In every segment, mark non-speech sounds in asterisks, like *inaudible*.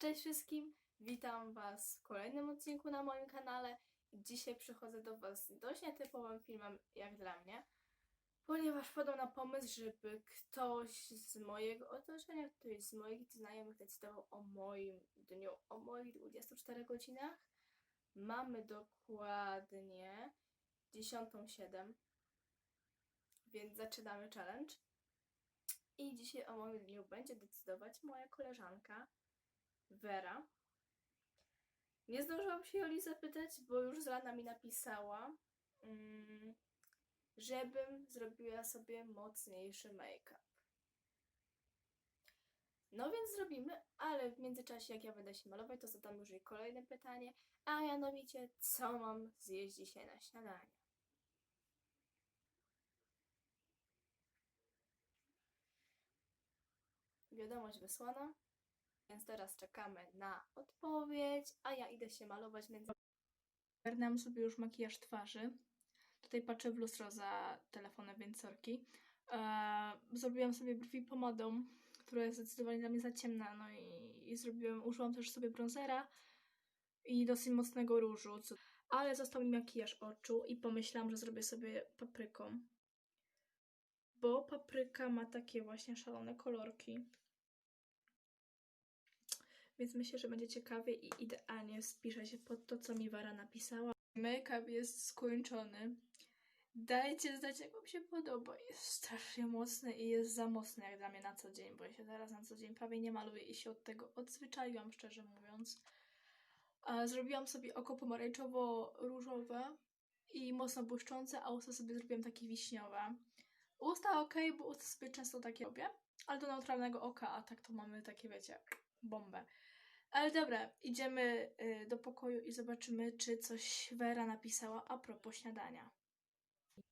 Cześć wszystkim, witam Was w kolejnym odcinku na moim kanale. Dzisiaj przychodzę do Was z dość nietypowym filmem, jak dla mnie, ponieważ wpadłem na pomysł, żeby ktoś z mojego otoczenia, ktoś z moich znajomych decydował o moim dniu, o moich 24 godzinach. Mamy dokładnie 10.07, więc zaczynamy challenge. I dzisiaj o moim dniu będzie decydować moja koleżanka Wera. Nie zdążyłam się Joli zapytać, bo już z rana mi napisała, mm, żebym zrobiła sobie mocniejszy make-up. No więc zrobimy, ale w międzyczasie, jak ja będę się malować, to zadam już jej kolejne pytanie, a mianowicie, co mam zjeść dzisiaj na śniadanie. Wiadomość wysłana. Więc teraz czekamy na odpowiedź, a ja idę się malować między... Ogarnęłam sobie już makijaż twarzy. Tutaj patrzę w lustro za telefonem, więc sorki. Eee, zrobiłam sobie brwi pomadą, która jest zdecydowanie dla mnie za ciemna, no i, i zrobiłam, użyłam też sobie bronzera i dosyć mocnego różu, co... ale został mi makijaż oczu i pomyślałam, że zrobię sobie papryką. Bo papryka ma takie właśnie szalone kolorki. Więc myślę, że będzie ciekawie i idealnie spiszę się pod to, co mi Wara napisała. Make-up jest skończony. Dajcie znać, jak wam się podoba. Jest strasznie mocny i jest za mocny jak dla mnie na co dzień, bo ja się teraz na co dzień prawie nie maluję i się od tego odzwyczaiłam, szczerze mówiąc. Zrobiłam sobie oko pomarańczowo-różowe i mocno błyszczące, a usta sobie zrobiłam takie wiśniowe. Usta ok, bo usta sobie często takie robię, ale do neutralnego oka, a tak to mamy takie, wiecie, bombę. Ale dobra, idziemy y, do pokoju i zobaczymy, czy coś Wera napisała a propos śniadania.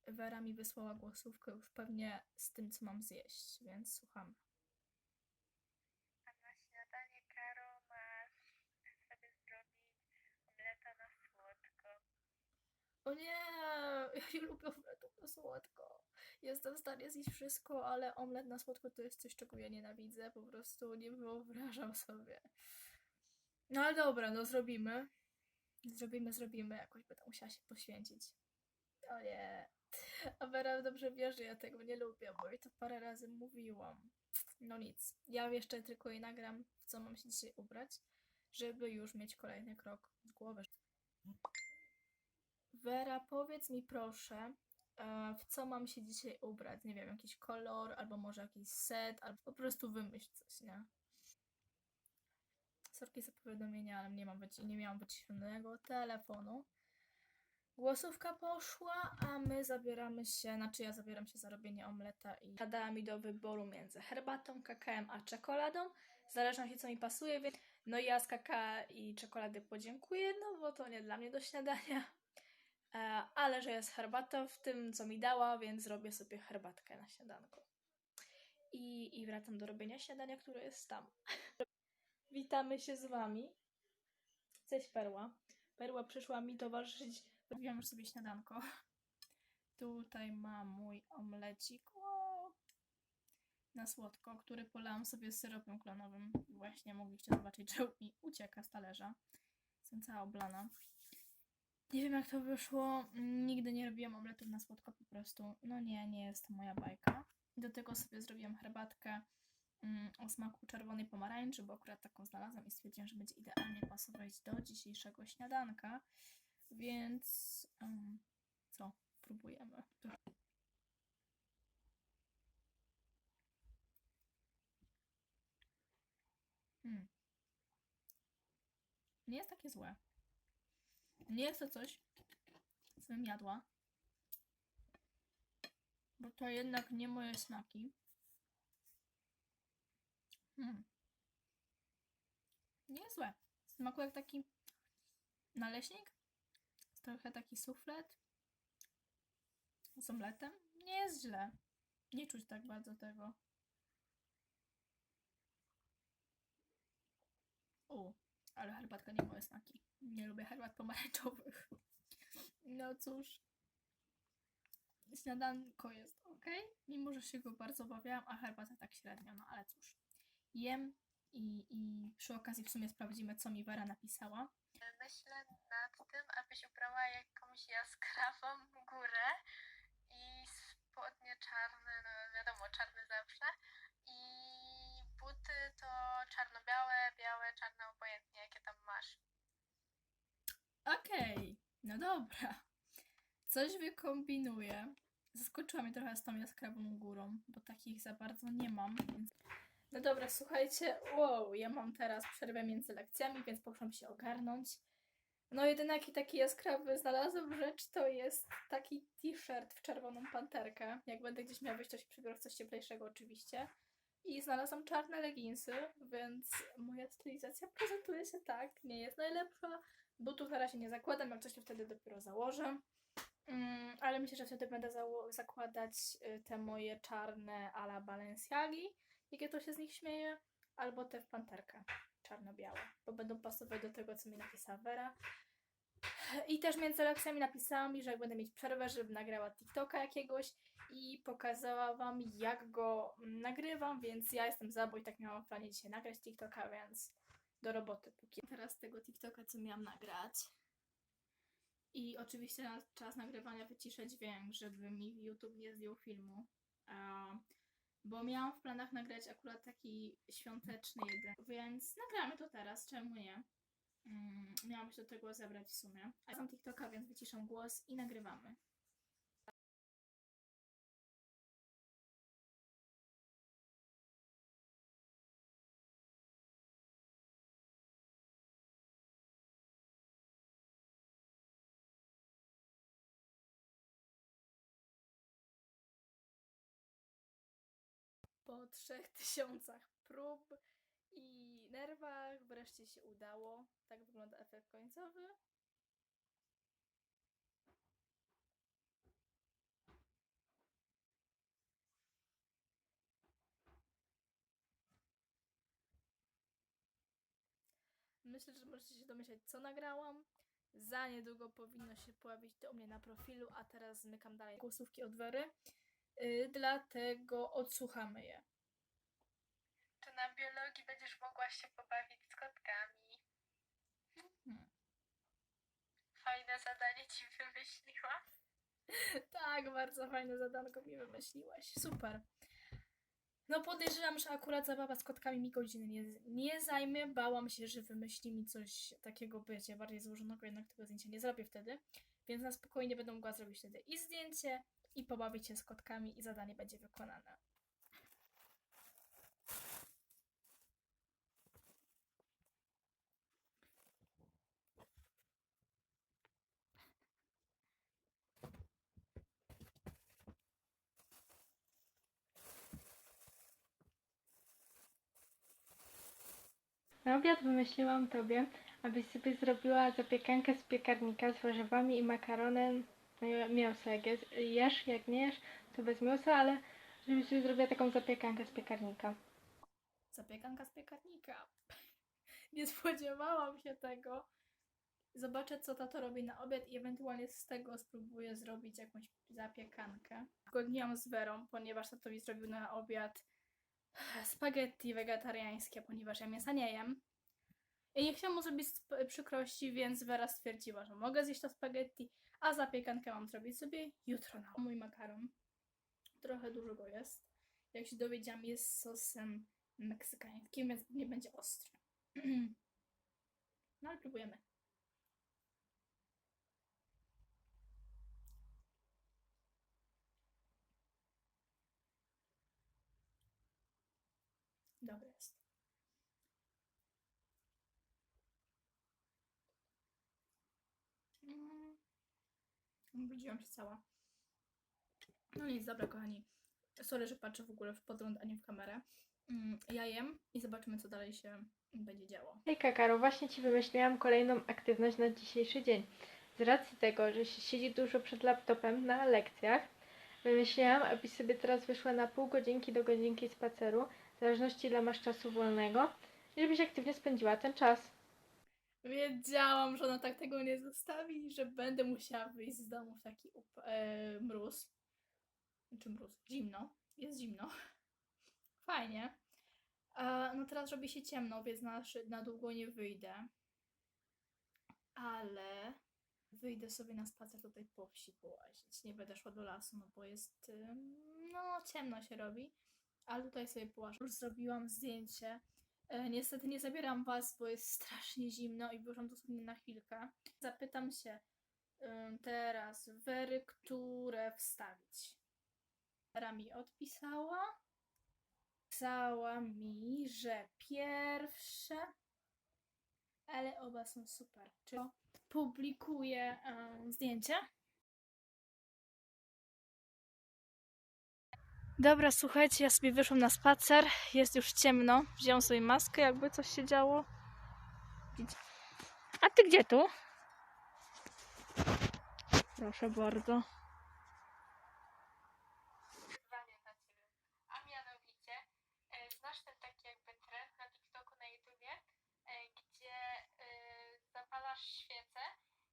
Wera mi wysłała głosówkę już pewnie z tym, co mam zjeść, więc słuchamy. A na śniadanie, Karo, masz sobie zrobić omleta na słodko. O nie, ja nie lubię omletu na słodko. Jestem w stanie zjeść wszystko, ale omlet na słodko to jest coś, czego ja nienawidzę. Po prostu nie wyobrażam sobie. No ale dobra, no zrobimy. Zrobimy, zrobimy. Jakoś będę musiała się poświęcić. O nie. *laughs* A Vera dobrze wie, że ja tego nie lubię, bo jej to parę razy mówiłam. No nic. Ja jeszcze tylko jej nagram, w co mam się dzisiaj ubrać, żeby już mieć kolejny krok w głowę. Wera, powiedz mi proszę, e, w co mam się dzisiaj ubrać? Nie wiem, jakiś kolor, albo może jakiś set, albo po prostu wymyśl coś, nie? Sorki za ale nie, mam wyci- nie miałam telefonu. Głosówka poszła, a my zabieramy się, znaczy ja zabieram się za robienie omleta i dała mi do wyboru między herbatą, kakałem a czekoladą. W zależności co mi pasuje, więc no ja z kakao i czekolady podziękuję, no bo to nie dla mnie do śniadania. E, ale że jest herbata w tym, co mi dała, więc zrobię sobie herbatkę na śniadanko. I, I wracam do robienia śniadania, które jest tam. Witamy się z Wami. Cześć Perła. Perła przyszła mi towarzyszyć. Robiłam już sobie śniadanko. Tutaj mam mój omlecik na słodko, który polałam sobie syropem klonowym. Właśnie mogliście zobaczyć, że mi ucieka z talerza. Jestem cała oblana. Nie wiem jak to wyszło. Nigdy nie robiłam omletów na słodko po prostu. No nie, nie jest to moja bajka. Do tego sobie zrobiłam herbatkę o smaku czerwonej pomarańczy, bo akurat taką znalazłam i stwierdziłam, że będzie idealnie pasować do dzisiejszego śniadanka. Więc em, co? Próbujemy. Hmm. Nie jest takie złe. Nie jest to coś, co bym jadła. Bo to jednak nie moje smaki. Hmm. Nie jest złe. Smakuje jak taki naleśnik. Trochę taki suflet. Z omletem. Nie jest źle. Nie czuć tak bardzo tego. U, ale herbatka nie moje smaki. Nie lubię herbat pomarańczowych. *laughs* No cóż. Śniadanko jest ok, mimo że się go bardzo obawiałam, a herbata tak średnio, no ale cóż. Jem i, i przy okazji w sumie sprawdzimy, co mi Wera napisała. Myślę nad tym, abyś ubrała jakąś jaskrawą górę i spodnie czarne, no wiadomo, czarne zawsze. I buty to czarno-białe, białe, czarne, obojętnie jakie tam masz. Okej, no dobra. Coś wykombinuję. Zaskoczyła mnie trochę z tą jaskrawą górą, bo takich za bardzo nie mam. Więc... No dobra, słuchajcie, wow, ja mam teraz przerwę między lekcjami, więc poszłam się ogarnąć. No jedyny taki jaskrawy znalazłam rzecz, to jest taki t-shirt w czerwoną panterkę. Jak będę gdzieś miała wyjść, to się przebiorę w coś cieplejszego oczywiście. I znalazłam czarne leginsy, więc moja stylizacja prezentuje się tak. Nie jest najlepsza, Butów na razie nie zakładam, jak coś wtedy dopiero założę. Mm, ale myślę, że wtedy będę zakładać y, te moje czarne ala Balenciagi, jakie to się z nich śmieje, albo te w panterkę czarno-białe, bo będą pasować do tego, co mi napisała Vera. I też między lekcjami napisała mi, że jak będę mieć przerwę, żebym nagrała TikToka jakiegoś i pokazała Wam, jak go nagrywam, więc ja jestem za, bo i tak miałam w planie dzisiaj nagrać TikToka, więc do roboty póki. Teraz tego TikToka, co miałam nagrać. I oczywiście na czas nagrywania wyciszę dźwięk, żeby mi YouTube nie zdjął filmu. A, bo miałam w planach nagrać akurat taki świąteczny jeden, więc nagramy to teraz, czemu nie? Mm, miałam się do tego zebrać w sumie. A sam TikToka, więc wyciszę głos i nagrywamy. Po trzech *laughs* tysiącach prób i nerwach wreszcie się udało. Tak wygląda efekt końcowy. Myślę, że możecie się domyśleć, co nagrałam. Za niedługo powinno się pojawić to u mnie na profilu, a teraz zmykam dalej głosówki od Wery. Yy, dlatego odsłuchamy je. Na biologii będziesz mogła się pobawić z kotkami? Hmm. Fajne zadanie ci wymyśliła. *laughs* Tak, bardzo fajne zadanko mi wymyśliłaś. Super. No podejrzewam, że akurat zabawa z kotkami mi godziny nie, nie zajmie. Bałam się, że wymyśli mi coś takiego, wiecie, bardziej złożonego, jednak tego zdjęcia nie zrobię wtedy. Więc na spokojnie będę mogła zrobić wtedy i zdjęcie, i pobawić się z kotkami, i zadanie będzie wykonane. Na obiad wymyśliłam tobie, abyś sobie zrobiła zapiekankę z piekarnika z warzywami i makaronem. No mięso jak. Jesz, jak nie jesz, to bez mięsa, ale żebyś sobie zrobiła taką zapiekankę z piekarnika. Zapiekanka z piekarnika. *laughs* Nie spodziewałam się tego. Zobaczę, co tato robi na obiad i ewentualnie z tego spróbuję zrobić jakąś zapiekankę. Zgodniłam z Werą, ponieważ tato mi zrobił na obiad spaghetti wegetariańskie, ponieważ ja mięsa nie jem. I nie chciałam mu zrobić przykrości, więc Wera stwierdziła, że mogę zjeść to spaghetti, a zapiekankę mam zrobić sobie jutro na mój makaron. Trochę dużo go jest. Jak się dowiedziałam, jest sosem meksykańskim, więc nie będzie ostry. *clears throat* No ale próbujemy. Dobry jest. Mm. Obudziłam się cała. No nic, dobra kochani. Sorry, że patrzę w ogóle w podgląd, a nie w kamerę. Mm, Ja jem i zobaczymy, co dalej się będzie działo. Hejka Karo, właśnie Ci wymyśliłam kolejną aktywność na dzisiejszy dzień. Z racji tego, że się siedzi dużo przed laptopem na lekcjach, wymyśliłam, abyś sobie teraz wyszła na pół godzinki do godzinki spaceru, w zależności ile masz czasu wolnego, i żebyś aktywnie spędziła ten czas. Wiedziałam, że ona tak tego nie zostawi że będę musiała wyjść z domu w taki up- e, mróz. Czy mróz? Zimno. Jest zimno. *laughs* Fajnie. A, no teraz robi się ciemno, więc na, na długo nie wyjdę. Ale wyjdę sobie na spacer tutaj po wsi połazić. Nie będę szła do lasu, no bo jest, no ciemno się robi. Ale tutaj sobie połażę. Już zrobiłam zdjęcie. E, niestety nie zabieram was, bo jest strasznie zimno i wyszłam dosłownie na chwilkę. Zapytam się ym, teraz Wery, które wstawić. Wera mi odpisała. Pisała mi, że pierwsze, ale oba są super. Czy publikuję em, zdjęcie? Dobra, słuchajcie, ja sobie wyszłam na spacer. Jest już ciemno. Wziąłem sobie maskę, jakby coś się działo. A ty gdzie tu? Proszę bardzo. wyzwanie dla ciebie. A mianowicie, e, znasz ten taki jakby trend na TikToku, na YouTubie, e, gdzie e, zapalasz świecę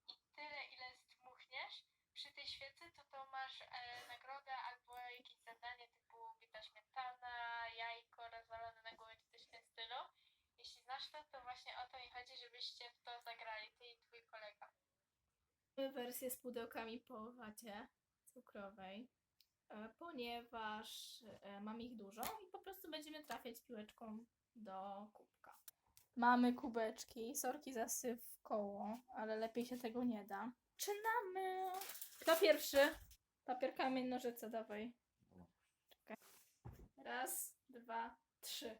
i tyle, ile zdmuchniesz przy tej świecy, to to masz e, nagrodę albo jakieś zadanie typu bita śmietana, jajko rozwalone na głowie czy coś w tym stylu. Jeśli znasz to, to właśnie o to mi chodzi, żebyście w to zagrali, ty i twój kolega. wersję z pudełkami po wacie cukrowej, e, ponieważ e, mam ich dużo i po prostu będziemy trafiać piłeczką do kubka. Mamy kubeczki, sorki za syf w koło, ale lepiej się tego nie da. Czynamy! Kto pierwszy? Papier, kamień, nożyce, dawaj. Czekaj. Raz, dwa, trzy.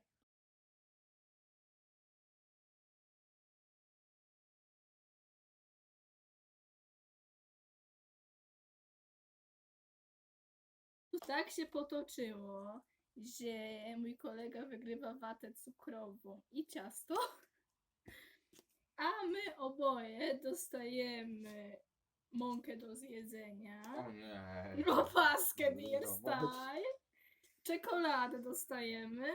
Tak się potoczyło, że mój kolega wygrywa watę cukrową i ciasto, a my oboje dostajemy mąkę do zjedzenia, O nie. opaskę Nie Dear wiadomo. Style, czekoladę dostajemy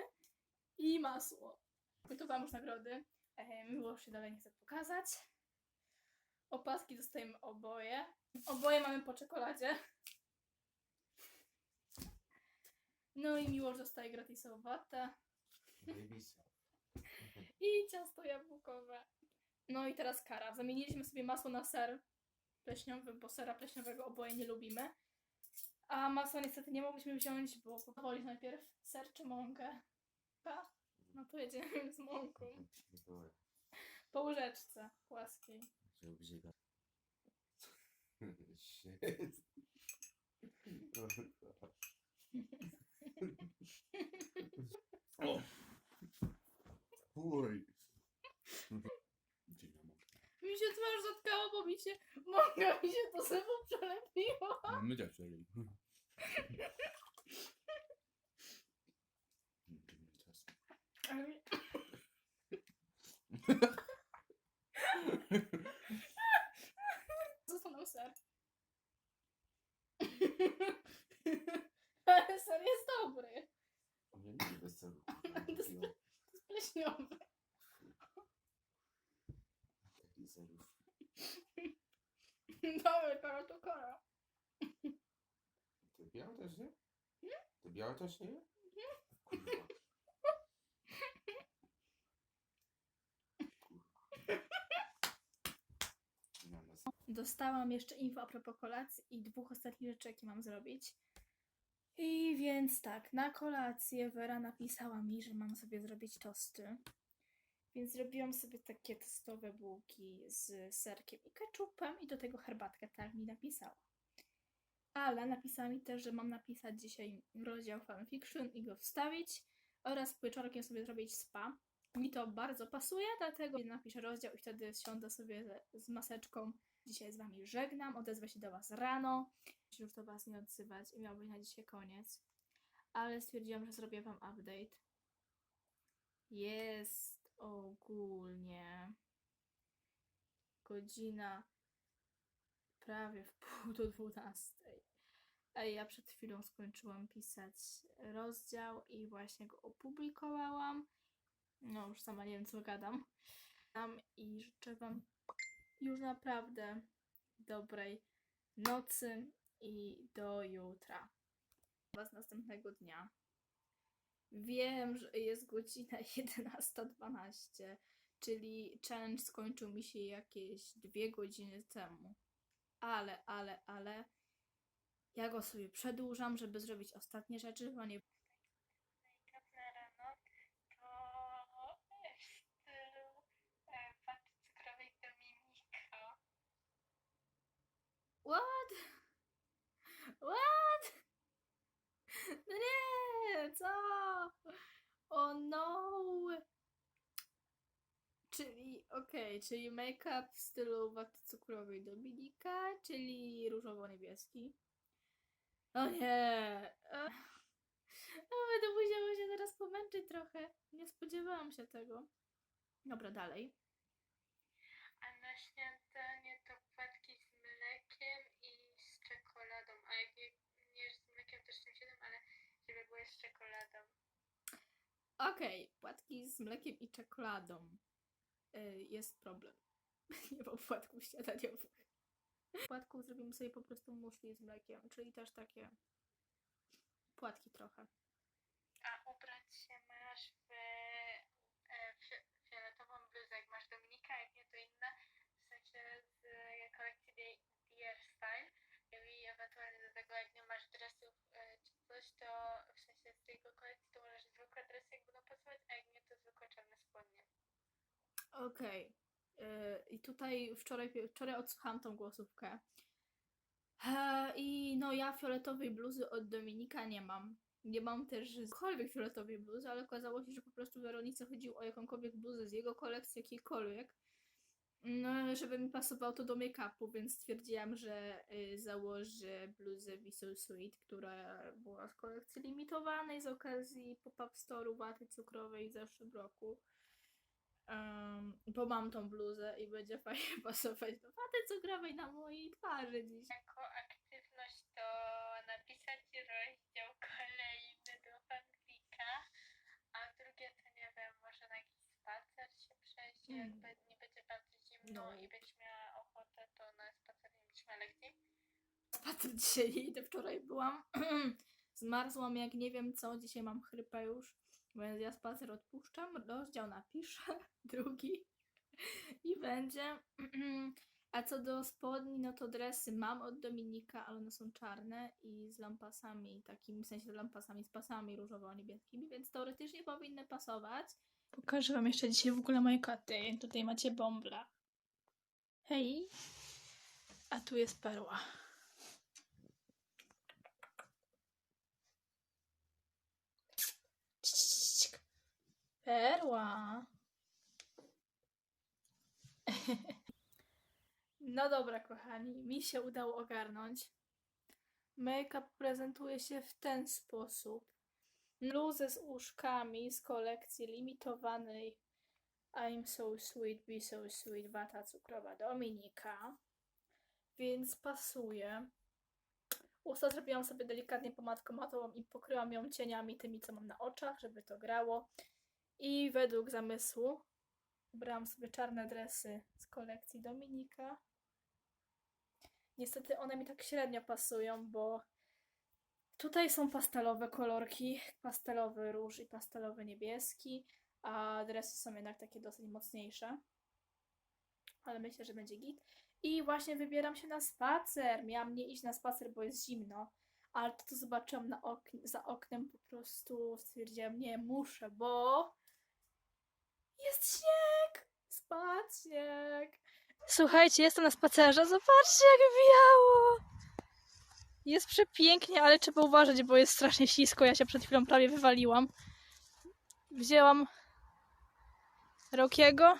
i masło. Gotowałam już nagrody. E, Miłosz się dalej nie chce pokazać. Opaski dostajemy oboje. Oboje mamy po czekoladzie. No i Miłosz dostaje gratisową watę i ciasto jabłkowe. No i teraz kara. Zamieniliśmy sobie masło na ser pleśniowy, bo sera pleśniowego oboje nie lubimy. A masła niestety nie mogliśmy wziąć, bo wolisz najpierw ser czy mąkę? Pa? No to jedziemy z mąką. Po łyżeczce płaskiej. *laughs* *laughs* O. Fuj. Gdzie ja mam? Mi się twarz zatkało, bo mi się mąka mi się do zębu przelepiła. No, my czyli. Ale *laughs* mi- Został nam ser. Ale ser jest dobry. Ja nie lubię seru. To jest to jest pleśniowy. Taki serów. Dobry, kara to kara. Ty białe też nie? Też nie? Kurwa. Dostałam jeszcze info a propos kolacji i dwóch ostatnich rzeczy, jakie mam zrobić. I więc tak, na kolację Wera napisała mi, że mam sobie zrobić tosty. Więc zrobiłam sobie takie tostowe bułki z serkiem i keczupem i do tego herbatkę, tak mi napisała. Ale napisała mi też, że mam napisać dzisiaj rozdział fanfiction i go wstawić oraz wieczorkiem sobie zrobić spa. Mi to bardzo pasuje, dlatego napiszę rozdział i wtedy siądę sobie z maseczką Dzisiaj z Wami żegnam, odezwę się do Was rano. Się już do Was nie odzywać i miał być na dzisiaj koniec. Ale stwierdziłam, że zrobię Wam update. Jest ogólnie godzina prawie w pół do dwunastej. Ja przed chwilą skończyłam pisać rozdział i właśnie go opublikowałam. No już sama nie wiem co gadam. I życzę Wam już naprawdę dobrej nocy i do jutra. Was następnego dnia. Wiem, że jest godzina *laughs* 11.12, czyli challenge skończył mi się jakieś dwie godziny temu. Ale, ale, ale ja go sobie przedłużam, żeby zrobić ostatnie rzeczy, bo nie na rano, to Dominika. What? What? No nie, co? Oh no! Okej, czyli make-up w stylu waty cukrowej Dominika, czyli różowo-niebieski. O nie! Ech. No, będę musiała się teraz pomęczyć trochę. Nie spodziewałam się tego. Dobra, dalej. A na śniadanie to płatki z mlekiem i z czekoladą. A jak nie, nie z mlekiem też tym siedem, ale żeby były z czekoladą. Okej, płatki z mlekiem i czekoladą. Y, jest problem. *laughs* Nie mam płatków śniadaniowych. Płatków zrobimy sobie po prostu muszli z mlekiem, czyli też takie płatki trochę. A ubrać się masz w e, fi- fioletową bluzę, jak masz Dominika, jak nie to inna, w sensie z kolekcji Dear Style. I ewentualnie do tego, jak nie masz dresów e, czy coś, to w sensie z tego kolekcji to możesz zwykłe dresy jak będą pasować, a jak nie to zwykłe czarne spodnie. Okej. Y, I tutaj wczoraj, wczoraj odsłuchałam tą głosówkę. E, I no ja fioletowej bluzy od Dominika nie mam. Nie mam też jakkolwiek fioletowej bluzy, ale okazało się, że po prostu Weronice chodziło o jakąkolwiek bluzę z jego kolekcji, jakiejkolwiek. No, żeby mi pasowało to do make-upu, więc stwierdziłam, że y, założę bluzę So Sweet, która była z kolekcji limitowanej z okazji pop-up store'u cukrowej w zeszłym roku. Um, bo mam tą bluzę i będzie fajnie *laughs* pasować do waty cukrowej na mojej twarzy dziś. Jako aktywność to napisać rozdział kolejny do fanfika, a drugie to nie wiem, może na jakiś spacer się przejść, Mm. be- nie będzie bardzo zimno No. i będziesz miała ochotę, to na spacer nie będziesz miała lekcji. Spacer dzisiaj idę, wczoraj byłam. *clears throat* Zmarzłam jak nie wiem co, dzisiaj mam chrypę już, więc ja spacer odpuszczam, rozdział napiszę, *laughs* drugi i będzie. *clears throat* A co do spodni, no to dresy mam od Dominika, ale one są czarne i z lampasami, takimi w sensie lampasami z pasami różowo-niebieskimi, więc teoretycznie powinny pasować. Pokażę wam jeszcze dzisiaj w ogóle moje koty. Tutaj macie Bombla. Hej. A tu jest Perła. Perła. No dobra, kochani, mi się udało ogarnąć. Make-up prezentuje się w ten sposób. Bluzę z uszkami z kolekcji limitowanej I'm so sweet, be so sweet, wata cukrowa Dominika. Więc pasuje. Usta zrobiłam sobie delikatnie pomadką matową i pokryłam ją cieniami tymi, co mam na oczach, żeby to grało. I według zamysłu ubrałam sobie czarne dresy z kolekcji Dominika. Niestety one mi tak średnio pasują, bo tutaj są pastelowe kolorki, pastelowy róż i pastelowy niebieski, a dresy są jednak takie dosyć mocniejsze. Ale myślę, że będzie git. I właśnie wybieram się na spacer. Miałam nie iść na spacer, bo jest zimno. Ale to, co zobaczyłam na za oknem, po prostu stwierdziłam, nie, muszę, bo jest śnieg! Spadł śnieg! Słuchajcie, jestem na spacerze. Zobaczcie, jak biało! Jest przepięknie, ale trzeba uważać, bo jest strasznie ślisko. Ja się przed chwilą prawie wywaliłam. Wzięłam Rokiego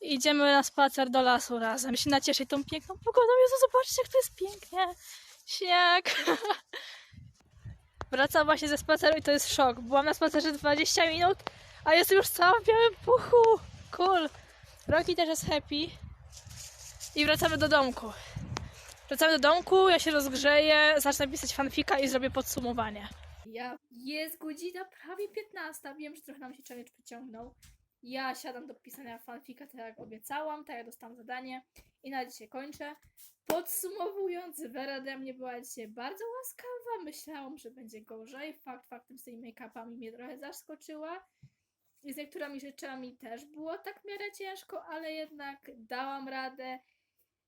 i idziemy na spacer do lasu razem. Się nacieszyć tą piękną pogodą. Jezu, zobaczcie, jak to jest pięknie. Śnieg. *laughs* Wracam właśnie ze spaceru i to jest szok. Byłam na spacerze 20 minut, a jest już cała w białym puchu. Cool. Roki też jest happy. I wracamy do domku. Wracamy do domku, ja się rozgrzeję, zacznę pisać fanfika i zrobię podsumowanie. Ja, jest godzina prawie 15. Wiem, że trochę nam się challenge przeciągnął. Ja siadam do pisania fanfika, tak jak obiecałam, tak jak dostałam zadanie i na dzisiaj kończę. Podsumowując, Vera ode mnie była dzisiaj bardzo łaskawa. Myślałam, że będzie gorzej. Fakt faktem z tymi make-upami mnie trochę zaskoczyła. Z niektórymi rzeczami też było tak w miarę ciężko, ale jednak dałam radę.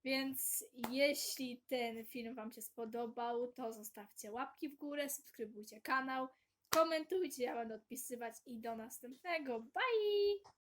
Więc jeśli ten film Wam się spodobał, to zostawcie łapki w górę, subskrybujcie kanał, komentujcie, ja będę odpisywać i do następnego. Bye!